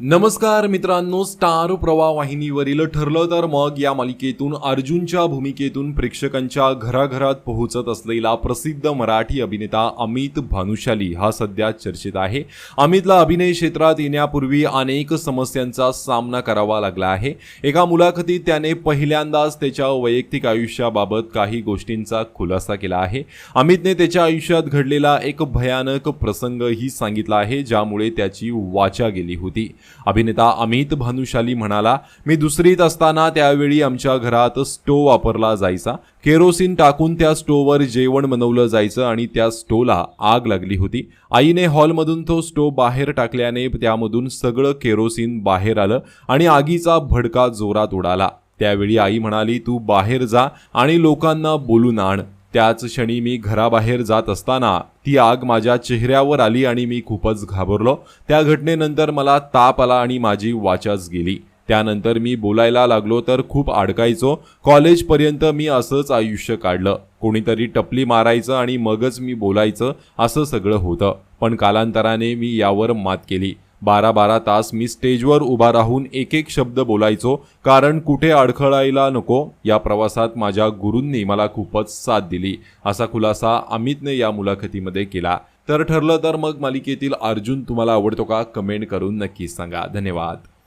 नमस्कार मित्रांनो स्टार प्रवाह वाहिनीवरील ठरलं तर मग या मालिकेतून अर्जुनच्या भूमिकेतून प्रेक्षकांच्या घराघरात पोहोचत असलेला प्रसिद्ध मराठी अभिनेता अमित भानुशाली हा सध्या चर्चेत आहे. अमितला अभिनय क्षेत्रात येण्यापूर्वी अनेक समस्यांचा सामना करावा लागला आहे. एका मुलाखतीत त्याने पहिल्यांदाच त्याच्या वैयक्तिक आयुष्याबाबत काही गोष्टींचा खुलासा केला आहे. अमितने त्याच्या आयुष्यात घडलेला एक भयानक प्रसंगही सांगितला आहे ज्यामुळे त्याची वाचा गेली होती. अभिनेता अमित भानुशाली म्हणाला मी दुसरीत असताना त्यावेळी आमच्या घरात स्टोव वापरला जायचा. केरोसिन टाकून त्या स्टोववर जेवण बनवलं जायचं आणि त्या स्टोला आग लागली होती. आईने हॉलमधून तो स्टोव बाहेर टाकल्याने त्यामधून सगळं केरोसिन बाहेर आलं आणि आगीचा भडका जोरात उडाला. त्यावेळी आई म्हणाली तू बाहेर जा आणि लोकांना बोलून आण. त्याच क्षणी मी घराबाहेर जात असताना ती आग माझ्या चेहऱ्यावर आली आणि मी खूपच घाबरलो. त्या घटनेनंतर मला ताप आला आणि माझी वाचाच गेली. त्यानंतर मी बोलायला लागलो तर खूप अडकायचो कॉलेजपर्यंत मी असंच आयुष्य काढलं. कोणीतरी टपली मारायचं आणि मगच मी बोलायचं असं सगळं होतं. पण कालांतराने मी यावर मात केली. बारा बारा तास मी स्टेजवर उभा राहून एक एक शब्द बोलायचो. कारण कुठे अडखळायला नको या प्रवासात माझ्या गुरूंनी मला खूपच साथ दिली. असा खुलासा अमितने या मुलाखतीमध्ये केला. तर ठरलं तर मग मालिकेतील अर्जुन तुम्हाला आवडतो का? कमेंट करून नक्कीच सांगा. धन्यवाद.